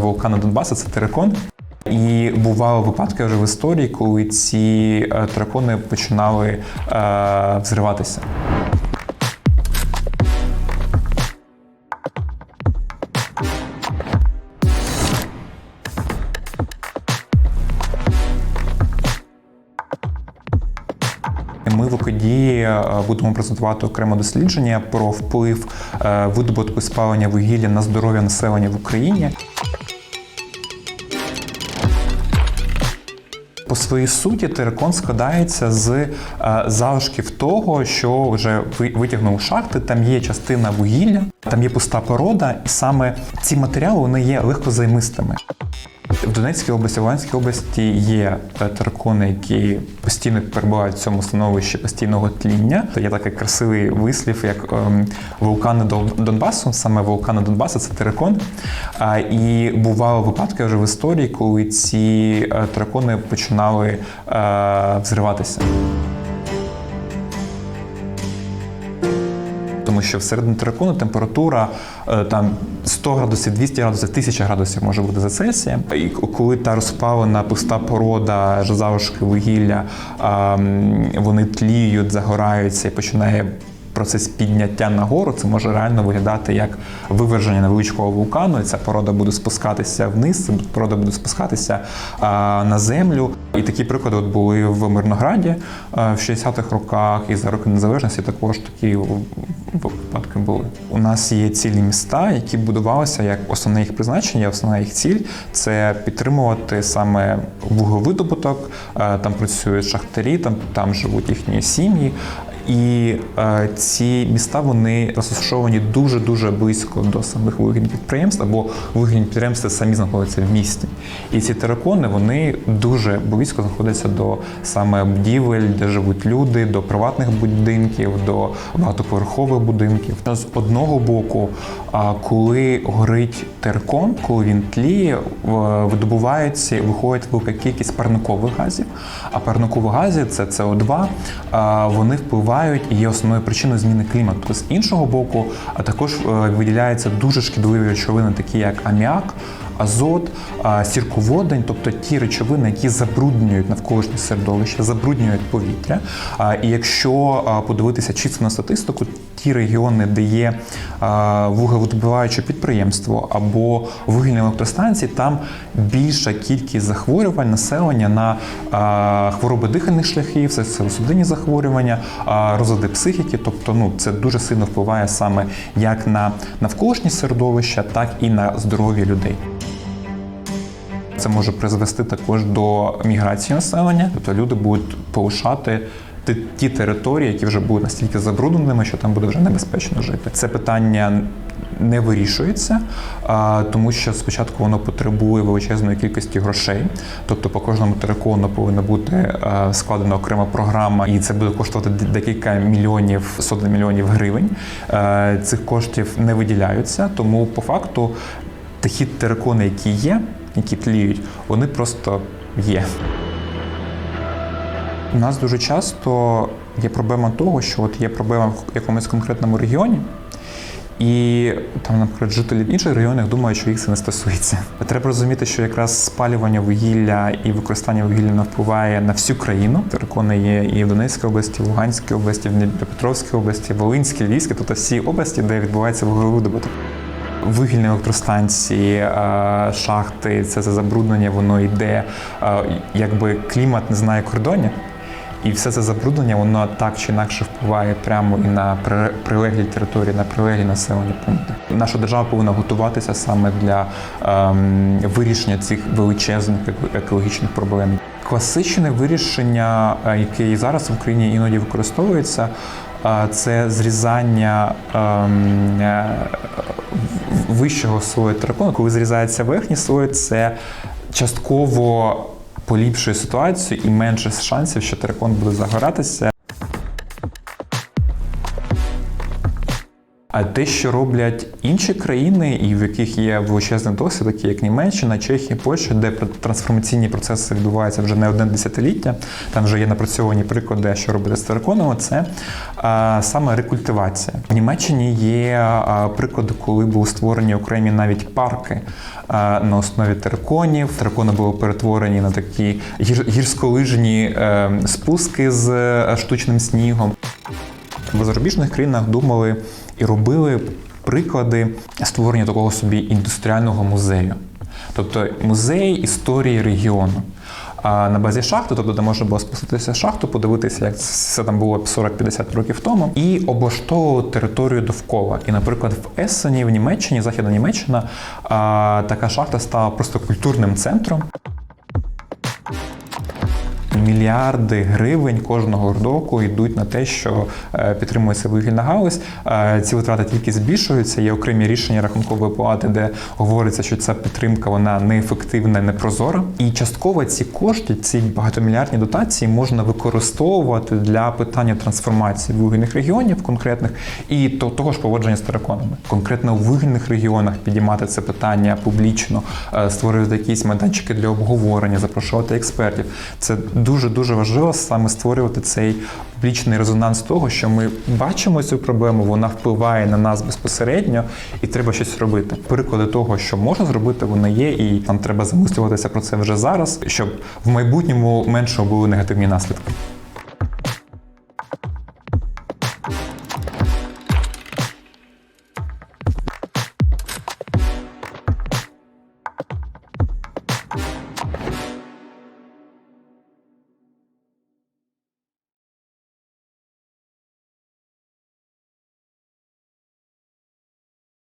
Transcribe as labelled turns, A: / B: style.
A: Вулкани Донбасу це терикон. І бували випадки вже в історії, коли ці е, терикони починали е, взриватися. Ми в Окодії е, будемо презентувати окреме дослідження про вплив е, видобутку спалення вугілля на здоров'я населення в Україні. По своїй суті, терикон складається з е, залишків того, що вже витягнув шахти. Там є частина вугілля, там є пуста порода, і саме ці матеріали вони є легкозаймистими. В Донецькій області, в Луганській області є таракони, які постійно перебувають в цьому становищі постійного тління. То є такий красивий вислів, як ем, вулкани Дон- Донбасу. Саме вулкани Донбасу це теракон. І бували випадки вже в історії, коли ці е, терикони починали е, взриватися. Тому що всередині терикону температура е, там 100 градусів, 200 градусів, 1000 градусів може бути за Цельсієм. І коли та розпалена пуста порода, залишки вугілля, вони тліють, загораються і починає процес підняття нагору, це може реально виглядати як виверження невеличкого вулкану, і ця порода буде спускатися вниз, ця порода буде спускатися а, на землю. І такі приклади от були в Мирнограді а, в 60-х роках, і за роки незалежності також такі випадки були. У нас є цілі міста, які будувалися як основне їх призначення, основна їх ціль це підтримувати саме вуглевидобуток. Там працюють шахтарі, там, там живуть їхні сім'ї. І е, ці міста вони розташовані дуже дуже близько до самих вугільних підприємств, або вугільні підприємства самі знаходяться в місті. І ці терикони вони дуже близько знаходяться до саме будівель, де живуть люди, до приватних будинків, до багатоповерхових будинків. З одного боку, коли горить терикон, коли він тліє, видобувається і виходить велика кількість парникових газів. А парникові гази це СО2, а, вони впливають і є основною причиною зміни клімату. З іншого боку, а також виділяється виділяються дуже шкідливі речовини, такі як аміак. Азот, сірководень, тобто ті речовини, які забруднюють навколишнє середовище, забруднюють повітря. І якщо подивитися чисто на статистику, ті регіони, де є а, вуглевидобуваюче підприємство або вугільні електростанції, там більша кількість захворювань населення на хвороби дихальних шляхів, серцево-судинні захворювання, розлади психіки. Тобто, ну це дуже сильно впливає саме як на навколишнє середовище, так і на здоров'я людей. Це може призвести також до міграції населення, тобто люди будуть полишати ті- території, які вже будуть настільки забрудненими, що там буде вже небезпечно жити. Це питання не вирішується, тому що спочатку воно потребує величезної кількості грошей. Тобто по кожному терикону повинна бути е, складена окрема програма, і це буде коштувати декілька мільйонів, сотень мільйонів гривень. Е, Цих коштів не виділяються, тому по факту такі терикони, які є, які тліють, вони просто є. У нас дуже часто є проблема того, що от є проблема в якомусь конкретному регіоні, і там, наприклад, жителі інших регіонів думають, що їх це не стосується. Треба розуміти, що якраз спалювання вугілля і використання вугілля не впливає на всю країну. Терикони є і в Донецькій області, в Луганській області, в Дніпропетровській області, Волинській, Львівській, тобто всі області, де відбувається вуглевидобуток. Вугільні електростанції, е, шахти, це за забруднення, воно йде, е, якби клімат не знає кордонів. І все це забруднення, воно так чи інакше впливає прямо і на при- прилеглі території, на прилеглі населені пункти. Наша держава повинна готуватися саме для ем, вирішення цих величезних екологічних проблем. Класичне вирішення, е, яке зараз в Україні іноді використовується, це зрізання ем, е, вищого слою терикону. Коли зрізається верхній слой, це частково поліпшує ситуацію і менше шансів, що терикон буде загоратися. А те, що роблять інші країни, і в яких є величезний досвід, такі як Німеччина, Чехія, Польща, де трансформаційні процеси відбуваються вже не одне десятиліття, там вже є напрацьовані приклади, що робити з териконом, це а, саме рекультивація. В Німеччині є а, приклади, коли були створені окремі навіть парки а, на основі териконів. Терикони були перетворені на такі гір, гірськолижні е, спуски з е, штучним снігом. В зарубіжних країнах думали і робили приклади створення такого собі індустріального музею, тобто музей історії регіону. А на базі шахти, тобто де можна було спуститися в шахту, подивитися, як це там було 40-50 років тому, і облаштовувати територію довкола. І, наприклад, в Ессені, в Німеччині, Західна Німеччина, така шахта стала просто культурним центром. Мільярди гривень кожного року йдуть на те, що е, підтримується вугільна галузь. Е, Ці витрати тільки збільшуються. Є окремі рішення рахункової палати, де говориться, що ця підтримка вона неефективна, непрозора. І частково ці кошти, ці багатомільярдні дотації можна використовувати для питання трансформації вугільних регіонів конкретних і то- того ж поводження з териконами. Конкретно у вугільних регіонах підіймати це питання публічно, е, створювати якісь майданчики для обговорення, запрошувати експертів. Це дуже дуже важливо саме створювати цей публічний резонанс того, що ми бачимо цю проблему, вона впливає на нас безпосередньо, і треба щось робити. Приклади того, що можна зробити, вони є, і нам треба замислюватися про це вже зараз, щоб в майбутньому менше були негативні наслідки.